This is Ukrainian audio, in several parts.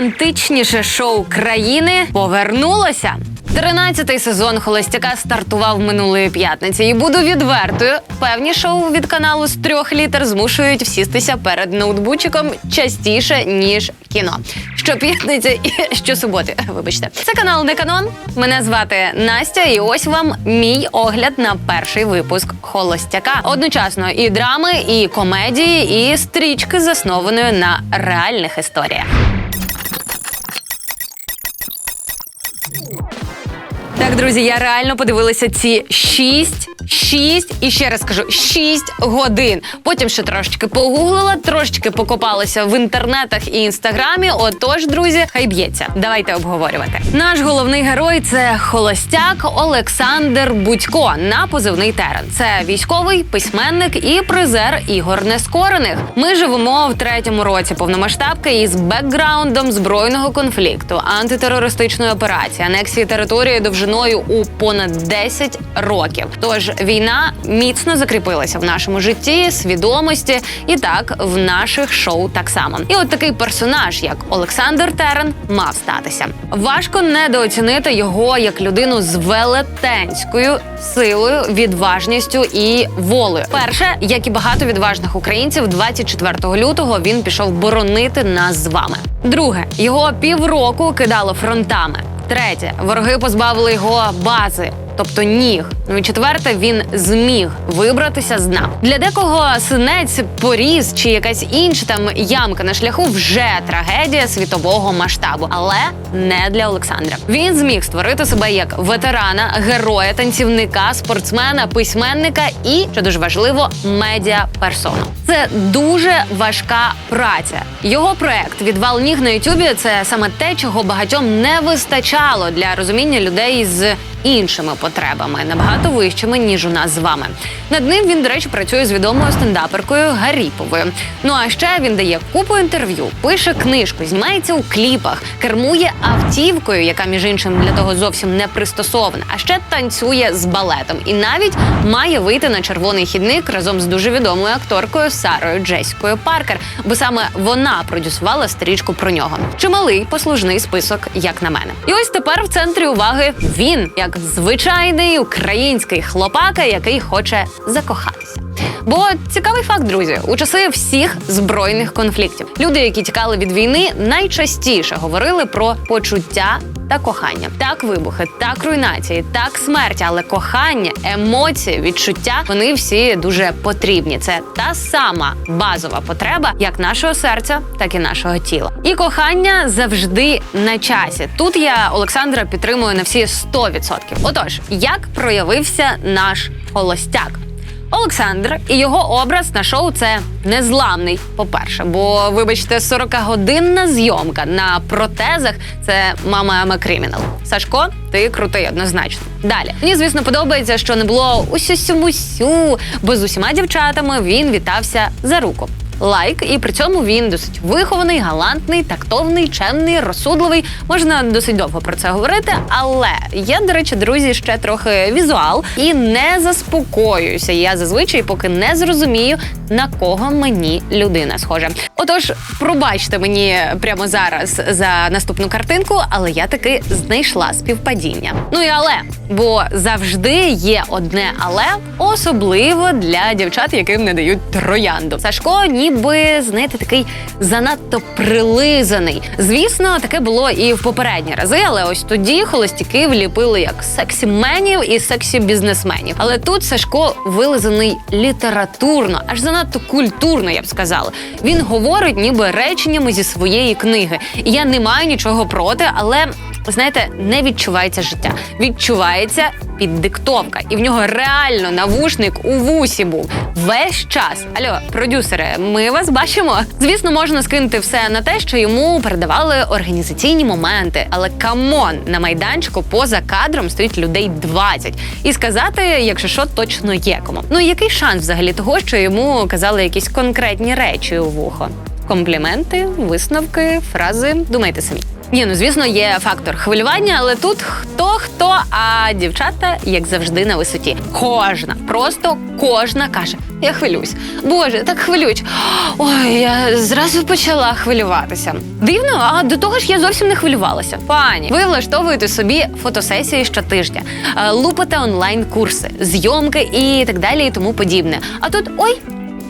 найромантичніше шоу країни повернулося. Тринадцятий сезон холостяка стартував минулої п'ятниці, і буду відвертою. Певні шоу від каналу з трьох літер змушують всістися перед ноутбучиком частіше ніж кіно. Щоп'ятниці і щосуботи. Вибачте, це канал не канон. Мене звати Настя, і ось вам мій огляд на перший випуск холостяка. Одночасно і драми, і комедії, і стрічки заснованої на реальних історіях. Так, друзі, я реально подивилася ці шість. Шість і ще раз кажу, шість годин. Потім ще трошечки погуглила, трошечки покопалася в інтернетах і інстаграмі. Отож, друзі, хай б'ється. Давайте обговорювати. Наш головний герой це холостяк Олександр Будько на позивний терен. Це військовий письменник і призер ігор нескорених. Ми живемо в третьому році повномасштабки із бекграундом збройного конфлікту, антитерористичної операції, анексії території довжиною у понад 10 років. Тож війна міцно закріпилася в нашому житті, свідомості і так в наших шоу так само. І от такий персонаж, як Олександр Терен, мав статися. Важко недооцінити його як людину з велетенською силою, відважністю і волею. Перше, як і багато відважних українців, 24 лютого він пішов боронити нас з вами. Друге, його півроку кидало фронтами. Третє, вороги позбавили його бази. Тобто ніг. Ну і четверте, він зміг вибратися з дна. Для декого синець, поріз чи якась інша там ямка на шляху вже трагедія світового масштабу, але не для Олександра. Він зміг створити себе як ветерана, героя, танцівника, спортсмена, письменника і, що дуже важливо, медіа-персону. Це дуже важка праця. Його проект Відвал ніг на Ютубі це саме те, чого багатьом не вистачало для розуміння людей з іншими потребами, набагато вищими ніж у нас з вами. Над ним він, до речі, працює з відомою стендаперкою Гаріповою. Ну а ще він дає купу інтерв'ю, пише книжку, знімається у кліпах, кермує автівкою, яка між іншим для того зовсім не пристосована. А ще танцює з балетом і навіть має вийти на червоний хідник разом з дуже відомою акторкою Сарою Джеською Паркер, бо саме вона продюсувала стрічку про нього. Чималий послужний список, як на мене. І ось тепер в центрі уваги він як звичайний український хлопака, який хоче закохатися. Бо цікавий факт, друзі, у часи всіх збройних конфліктів люди, які тікали від війни, найчастіше говорили про почуття та кохання. Так, вибухи, так руйнації, так смерть, але кохання, емоції, відчуття вони всі дуже потрібні. Це та сама базова потреба, як нашого серця, так і нашого тіла. І кохання завжди на часі. Тут я Олександра підтримую на всі 100%. Отож, як проявився наш холостяк? Олександр і його образ на шоу це незламний. По-перше, бо, вибачте, 40-годинна зйомка на протезах це мама Ема Кримінал. Сашко, ти крутий однозначно. Далі мені, звісно, подобається, що не було усю-сю-мусю, бо з усіма дівчатами він вітався за руку. Лайк, і при цьому він досить вихований, галантний, тактовний, чемний, розсудливий. Можна досить довго про це говорити, але є, до речі, друзі, ще трохи візуал, і не заспокоююся. Я зазвичай поки не зрозумію, на кого мені людина схожа. Отож, пробачте мені прямо зараз за наступну картинку, але я таки знайшла співпадіння. Ну і але, бо завжди є одне але, особливо для дівчат, яким не дають троянду. Сашко, ніби знаєте, такий занадто прилизаний. Звісно, таке було і в попередні рази, але ось тоді холостяки вліпили як сексі-менів і сексі-бізнесменів. Але тут Сашко вилизаний літературно, аж занадто культурно, я б сказала. Він говорить ніби реченнями зі своєї книги. І я не маю нічого проти, але знаєте, не відчувається життя. Відчувається піддиктовка. І в нього реально навушник у вусі був весь час. Алло, продюсери, ми вас бачимо. Звісно, можна скинути все на те, що йому передавали організаційні моменти. Але камон, на майданчику поза кадром стоїть людей 20. І сказати, якщо що, точно є кому. Ну який шанс взагалі того, що йому казали якісь конкретні речі у вухо? Компліменти, висновки, фрази. Думайте самі. Ні, ну звісно, є фактор хвилювання, але тут хто хто, а дівчата, як завжди, на висоті. Кожна, просто кожна каже: я хвилююсь. Боже, так хвилюють. Ой, я зразу почала хвилюватися. Дивно, а до того ж я зовсім не хвилювалася. Пані, ви влаштовуєте собі фотосесії щотижня, е, лупите онлайн-курси, зйомки і так далі, і тому подібне. А тут ой.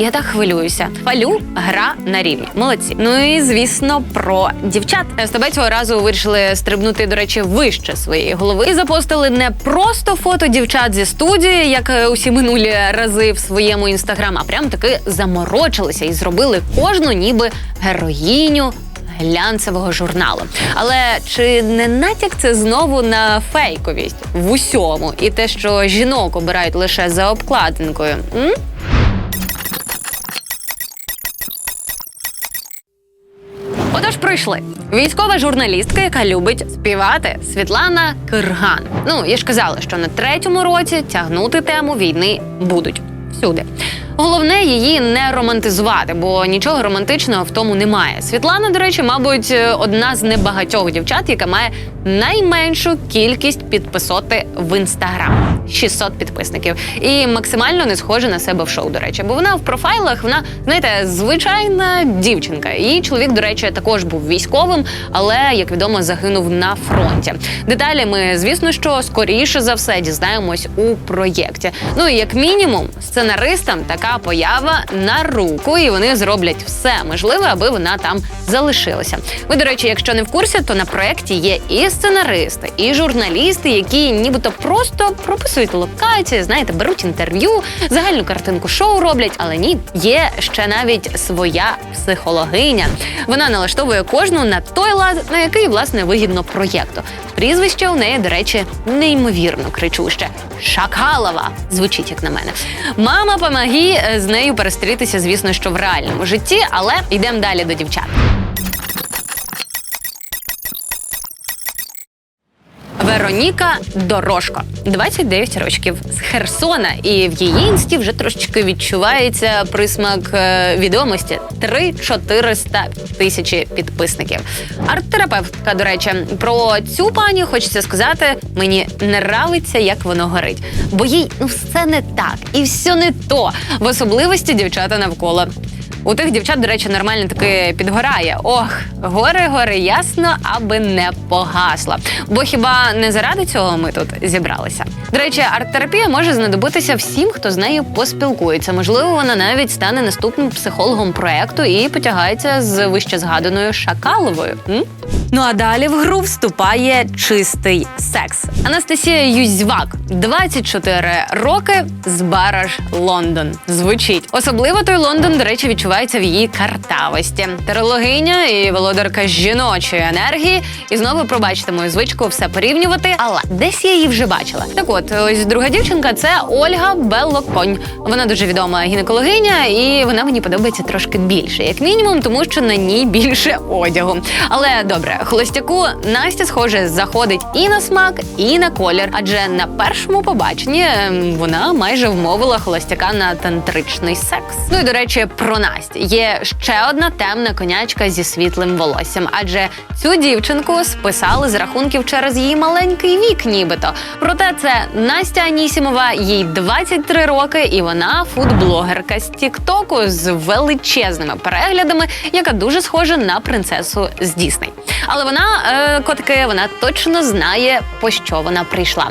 Я так хвилююся. Фалю гра на рівні. Молодці. Ну і звісно, про дівчат. СТБ цього разу вирішили стрибнути, до речі, вище своєї голови. І запостили не просто фото дівчат зі студії, як е, усі минулі рази в своєму інстаграм, а прям таки заморочилися і зробили кожну, ніби героїню. Глянцевого журналу, але чи не натяк це знову на фейковість в усьому, і те, що жінок обирають лише за обкладинкою? М? Отож, пройшли. Військова журналістка, яка любить співати Світлана Кирган. Ну, я ж казала, що на третьому році тягнути тему війни будуть всюди. Головне її не романтизувати, бо нічого романтичного в тому немає. Світлана, до речі, мабуть, одна з небагатьох дівчат, яка має найменшу кількість підписоти в інстаграм 600 підписників. І максимально не схожа на себе в шоу. До речі, бо вона в профайлах, вона знаєте, звичайна дівчинка. Її чоловік, до речі, також був військовим, але як відомо, загинув на фронті. Деталі ми, звісно, що скоріше за все дізнаємось у проєкті. Ну і як мінімум, сценаристам така поява на руку, і вони зроблять все можливе, аби вона там залишилася. Ви, до речі, якщо не в курсі, то на проєкті є і сценаристи, і журналісти, які нібито просто прописують локації, знаєте, беруть інтерв'ю, загальну картинку шоу роблять, але ні, є ще навіть своя психологиня. Вона налаштовує кожну на той лад, на який власне вигідно проєкту. Прізвище у неї, до речі, неймовірно кричуще. Шакалова звучить як на мене. Мама помагі з нею перестрітися, звісно, що в реальному житті, але йдемо далі до дівчат. Вероніка Дорошко, 29 років з Херсона, і в її інсті вже трошечки відчувається присмак е, відомості. 3-400 тисячі підписників. Арт-терапевтка, до речі, про цю пані хочеться сказати, мені не нравиться, як воно горить, бо їй ну все не так. І все не то, в особливості дівчата навколо. У тих дівчат, до речі, нормально таки підгорає. Ох, гори, гори, ясно, аби не погасла. Бо хіба не заради цього ми тут зібралися? До речі, арт-терапія може знадобитися всім, хто з нею поспілкується. Можливо, вона навіть стане наступним психологом проекту і потягається з вище згаданою Шакаловою. М? Ну а далі в гру вступає чистий секс. Анастасія Юзьвак, 24 роки з Бараж Лондон. Звучить особливо той Лондон, до речі, відчувається в її картавості. Терологиня і володарка жіночої енергії. І знову пробачте мою звичку все порівнювати. Але десь я її вже бачила. Так от, ось друга дівчинка це Ольга Беллоконь. Вона дуже відома гінекологиня, і вона мені подобається трошки більше, як мінімум, тому що на ній більше одягу. Але добре, холостяку Настя, схоже, заходить і на смак, і на колір. Адже на першому побаченні ем, вона майже вмовила холостяка на тантричний секс. Ну і до речі, про Настю є ще одна темна конячка зі світлим волоссям, адже цю дівчинку списали з рахунків через її маленький вік, нібито. Проте це Настя Анісімова, їй 23 роки, і вона фудблогерка з Тіктоку з величезними переглядами, яка дуже схожа на принцесу з Дісней. Але вона, е, котики, вона точно знає, по що вона прийшла.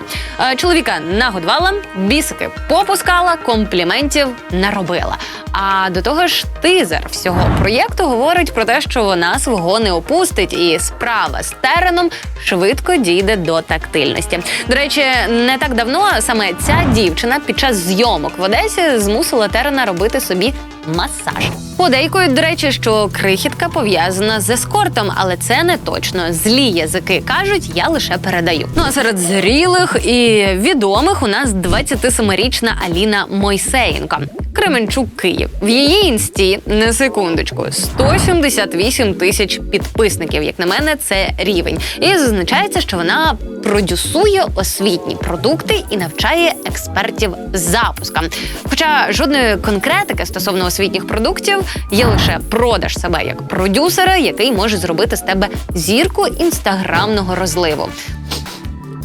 Е, чоловіка нагодувала, бісики попускала, компліментів наробила. А до того ж, тизер всього проєкту говорить про те, що вона свого не опустить, і справа з тереном швидко дійде до тактильності. До речі, не так давно саме ця дівчина під час зйомок в Одесі змусила терена робити собі масаж. Подейкують, до речі, що крихітка пов'язана з ескортом, але це не точно. Злі язики кажуть, я лише передаю. Ну а серед зрілих і відомих у нас 27-річна Аліна Мойсеєнко. Кременчук, Київ. В її інсті на секундочку 178 тисяч підписників. Як на мене, це рівень. І зазначається, що вона продюсує освітні продукти і навчає експертів запускам. Хоча жодної конкретики стосовно освітніх продуктів є лише продаж себе як продюсера, який може зробити з тебе зірку інстаграмного розливу.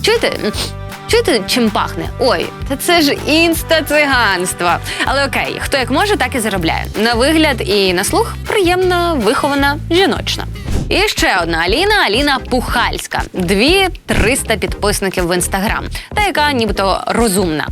Чуєте? Чуєте, чим пахне? Ой, та це ж інста-циганство. Але окей, хто як може, так і заробляє. На вигляд і на слух приємна, вихована, жіночна. І ще одна Аліна Аліна Пухальська. Дві 300 підписників в інстаграм, та яка нібито розумна.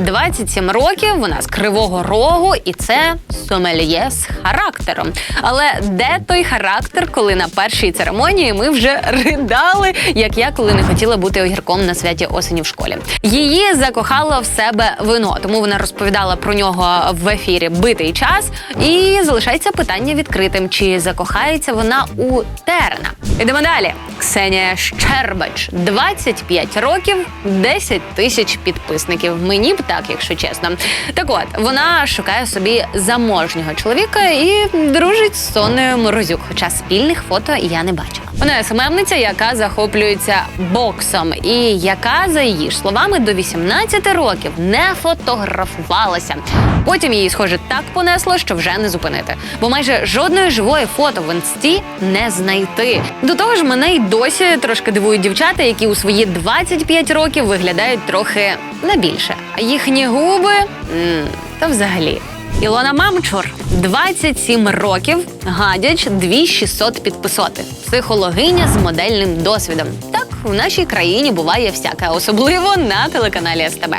27 років, вона з кривого рогу, і це сомельє з характером. Але де той характер, коли на першій церемонії ми вже ридали, як я, коли не хотіла бути огірком на святі осені в школі? Її закохало в себе вино, тому вона розповідала про нього в ефірі битий час. І залишається питання відкритим: чи закохається вона у Терена? Ідемо далі. Ксенія Щербач, 25 років, 10 тисяч підписників. Мені б так, якщо чесно. Так от вона шукає собі заможнього чоловіка і дружить з Сонею Морозюк. Хоча спільних фото я не бачила. Вона СММниця, яка захоплюється боксом, і яка, за її ж словами, до 18 років не фотографувалася. Потім її, схоже, так понесло, що вже не зупинити. Бо майже жодної живої фото в інсті не знайти. До того ж, мене й досі трошки дивують дівчата, які у свої 25 років виглядають трохи на більше. Їхні губи м, та взагалі. Ілона Мамчур 27 років, гадяч 2600 підписоти. Психологиня з модельним досвідом. Так в нашій країні буває всяке, особливо на телеканалі СТБ.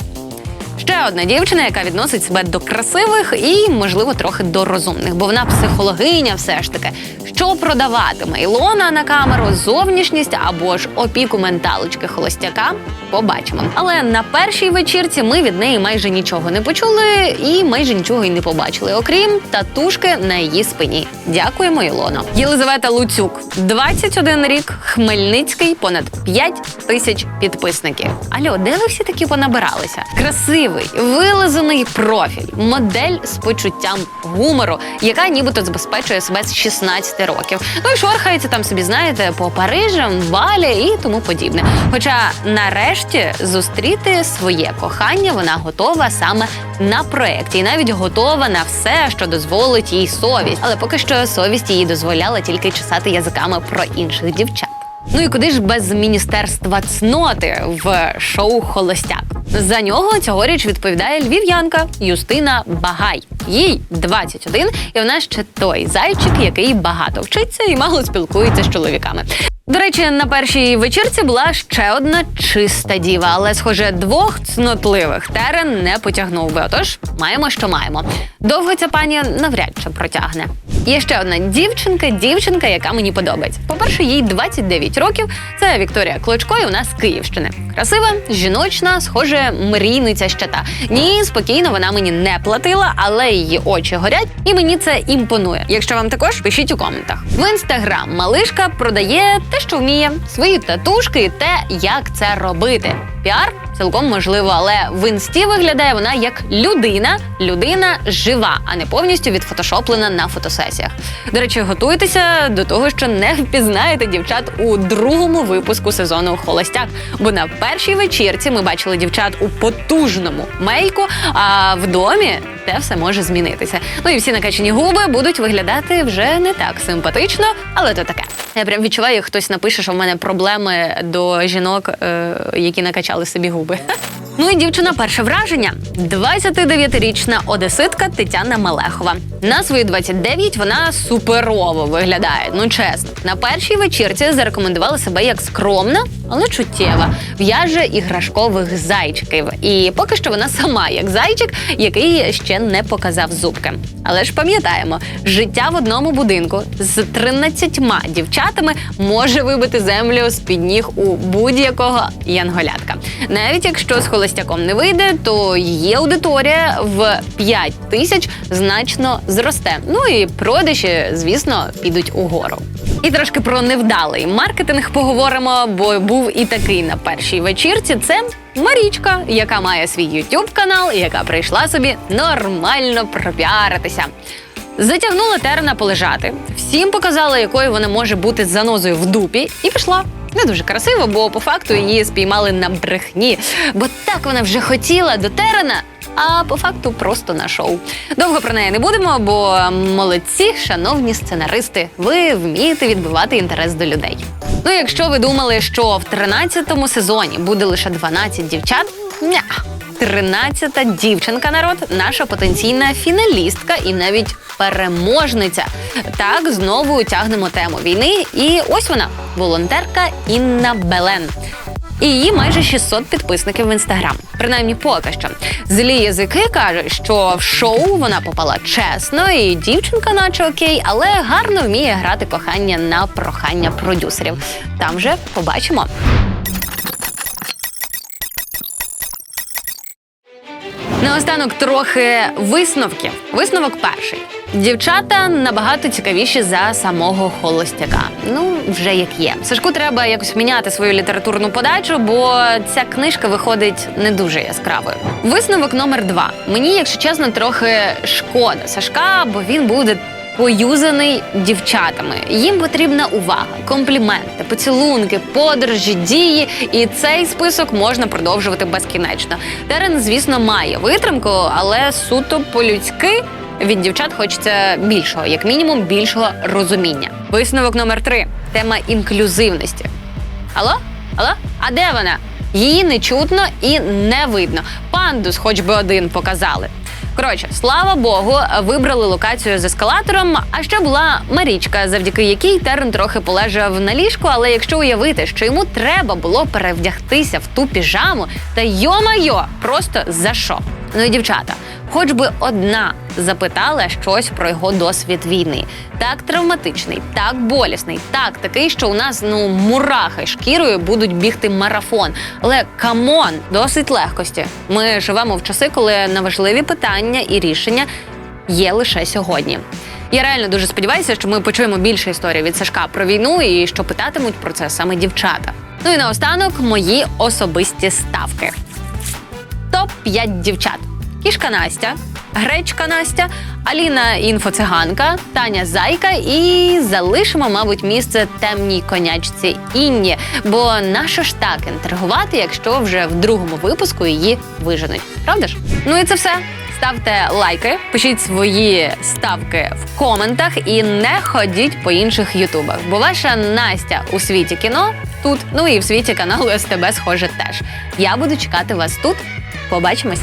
Ще одна дівчина, яка відносить себе до красивих і, можливо, трохи до розумних, бо вона психологиня, все ж таки. Що продаватиме Ілона на камеру, зовнішність або ж опіку менталочки холостяка? Побачимо. Але на першій вечірці ми від неї майже нічого не почули і майже нічого й не побачили, окрім татушки на її спині. Дякуємо, Ілоно. Єлизавета Луцюк, 21 рік, Хмельницький, понад 5 тисяч підписників. Альо, де ви всі такі понабиралися? Красивий, вилизаний профіль, модель з почуттям гумору, яка нібито забезпечує себе з 16 років. Ну і шорхається там собі, знаєте, по Парижам, Балі і тому подібне. Хоча нарешті зустріти своє кохання вона готова саме на проєкті, і навіть готова на все, що дозволить їй совість. Але поки що совість їй дозволяла тільки чесати язиками про інших дівчат. Ну і куди ж без міністерства цноти в шоу Холостяк? За нього цьогоріч відповідає львів'янка Юстина Багай. Їй 21, і вона ще той зайчик, який багато вчиться і мало спілкується з чоловіками. До речі, на першій вечірці була ще одна чиста діва, але, схоже, двох цнотливих терен не потягнув би. Отож, маємо, що маємо. Довго ця пані навряд чи протягне. Є ще одна дівчинка, дівчинка, яка мені подобається. По-перше, їй 29 років. Це Вікторія Клочко, і вона з Київщини. Красива, жіночна, схоже, мрійниця щата. Ні, спокійно, вона мені не платила, але її очі горять, і мені це імпонує. Якщо вам також пишіть у коментах. В інстаграм малишка продає те, що вміє, свої татушки і те, як це робити. Піар цілком можливо, але в інсті виглядає вона як людина, людина жива, а не повністю відфотошоплена на фотосесіях. До речі, готуйтеся до того, що не впізнаєте дівчат у другому випуску сезону Холостяк. Бо на першій вечірці ми бачили дівчат у потужному мейку, а в домі те все може змінитися. Ну і всі накачані губи будуть виглядати вже не так симпатично, але то таке. Я прям відчуваю, як хтось напише, що в мене проблеми до жінок, е, які накачали собі губи. Ну і дівчина перше враження. 29-річна одеситка Тетяна Малехова. На свої 29 вона суперово виглядає. Ну чесно, на першій вечірці зарекомендувала себе як скромна, але чуттєва. В'яже іграшкових зайчиків. І поки що вона сама як зайчик, який ще не показав зубки. Але ж пам'ятаємо, життя в одному будинку з 13 дівчатами може вибити землю з під ніг у будь-якого янголятка. Навіть якщо з холостяком не вийде, то її аудиторія в 5 тисяч значно зросте. Ну і продажі, звісно, підуть угору. І трошки про невдалий маркетинг поговоримо, бо був і такий на першій вечірці. Це Марічка, яка має свій YouTube канал, і яка прийшла собі нормально пропіаритися. Затягнула Терена полежати, всім показала, якою вона може бути з занозою в дупі, і пішла. Не дуже красиво, бо по факту її спіймали на брехні. Бо так вона вже хотіла до Терена, а по факту просто на шоу. Довго про неї не будемо, бо молодці, шановні сценаристи, ви вмієте відбивати інтерес до людей. Ну, якщо ви думали, що в 13-му сезоні буде лише 12 дівчат, ня. 13-та дівчинка народ, наша потенційна фіналістка і навіть переможниця. Так знову тягнемо тему війни. І ось вона, волонтерка Інна Белен. І її майже 600 підписників в інстаграм. Принаймні, поки що. Злі язики кажуть, що в шоу вона попала чесно, і дівчинка, наче окей, але гарно вміє грати кохання на прохання продюсерів. Там вже побачимо. Наостанок трохи висновків. Висновок перший. Дівчата набагато цікавіші за самого холостяка. Ну, вже як є. Сашку треба якось міняти свою літературну подачу, бо ця книжка виходить не дуже яскравою. Висновок номер два. Мені, якщо чесно, трохи шкода Сашка, бо він буде поюзаний дівчатами. Їм потрібна увага, компліменти, поцілунки, подорожі, дії. І цей список можна продовжувати безкінечно. Терен, звісно, має витримку, але суто по-людськи. Від дівчат хочеться більшого, як мінімум, більшого розуміння. Висновок номер три тема інклюзивності. Алло? Алло? А де вона? Її не чутно і не видно. Пандус, хоч би один показали. Коротше, слава Богу, вибрали локацію з ескалатором. А ще була Марічка, завдяки якій Терен трохи полежав на ліжку. Але якщо уявити, що йому треба було перевдягтися в ту піжаму, та йо-майо, просто за що? Ну і дівчата, хоч би одна запитала щось про його досвід війни. Так травматичний, так болісний, так такий, що у нас ну мурахи шкірою будуть бігти марафон. Але камон, досить легкості. Ми живемо в часи, коли на важливі питання і рішення є лише сьогодні. Я реально дуже сподіваюся, що ми почуємо більше історій від Сашка про війну і що питатимуть про це саме дівчата. Ну і наостанок мої особисті ставки. Топ 5 дівчат: кішка Настя, гречка Настя, Аліна інфоциганка, Таня Зайка і залишимо, мабуть, місце темній конячці Інні. Бо нащо ж так інтригувати, якщо вже в другому випуску її виженуть? Правда ж? Ну і це все. Ставте лайки, пишіть свої ставки в коментах і не ходіть по інших ютубах. Бо ваша Настя у світі кіно тут, ну і в світі каналу СТБ, схоже, теж. Я буду чекати вас тут. Побачимось.